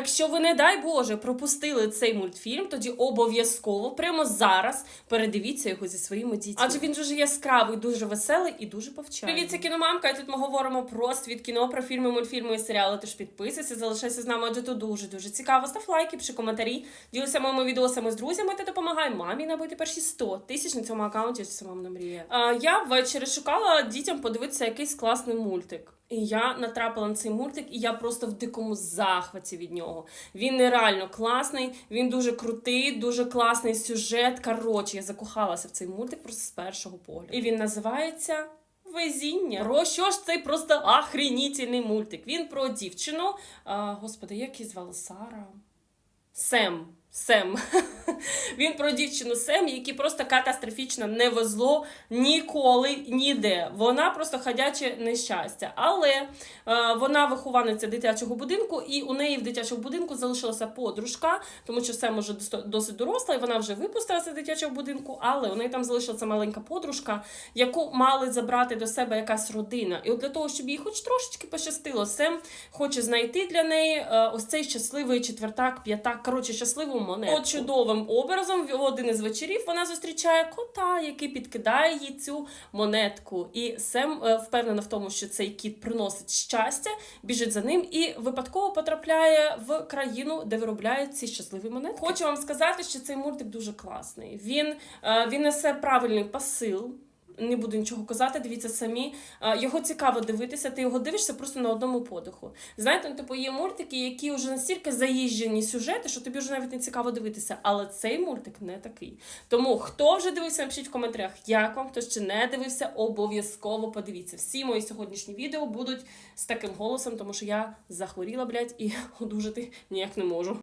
Якщо ви, не дай Боже, пропустили цей мультфільм, тоді обов'язково прямо зараз передивіться його зі своїми дітьми. Адже він дуже яскравий, дуже веселий і дуже повчальний. Привіт, це кіномамка. І тут ми говоримо про світ кіно, про фільми, мультфільми і серіали. Тож підписуйся, залишайся з нами, адже тут дуже дуже цікаво. Став лайки, пиши коментарі, ділися моїми відосами з друзями та допомагай мамі набити перші 100 тисяч на цьому аккаунті. Це мама мрія. А, я ввечері шукала дітям подивитися якийсь класний мультик. І я натрапила на цей мультик, і я просто в дикому захваті від нього. Він нереально класний, він дуже крутий, дуже класний сюжет. Коротше, я закохалася в цей мультик просто з першого погляду. І він називається. Везіння. Про що ж цей просто охренітельний мультик? Він про дівчину. А, господи, як її звали Сара? Сем. Сем. Він про дівчину Сем, якій просто катастрофічно не везло ніколи ніде. Вона просто ходяче нещастя. Але е, вона вихованиця дитячого будинку, і у неї в дитячому будинку залишилася подружка, тому що Сем уже досить доросла, і вона вже випустилася з дитячого будинку, але у неї там залишилася маленька подружка, яку мали забрати до себе якась родина. І от для того, щоб їй хоч трошечки пощастило, Сем хоче знайти для неї е, ось цей щасливий четвертак, п'ятак, коротше, щасливу монету. От чудовим образом в один із вечорів вона зустрічає кота, який підкидає їй цю монетку. І Сем е, впевнена в тому, що цей кіт приносить щастя, біжить за ним і випадково потрапляє в країну, де виробляють ці щасливі монетки. Хочу вам сказати, що цей мультик дуже класний. Він, е, він несе правильний посил. Не буду нічого казати, дивіться самі. Його цікаво дивитися, ти його дивишся просто на одному подиху. Знаєте, ну, типу, є мультики, які вже настільки заїжджені сюжети, що тобі вже навіть не цікаво дивитися. Але цей мультик не такий. Тому хто вже дивився, напишіть в коментарях, як вам, хто ще не дивився, обов'язково подивіться. Всі мої сьогоднішні відео будуть з таким голосом, тому що я захворіла, блядь, і одужати ніяк не можу.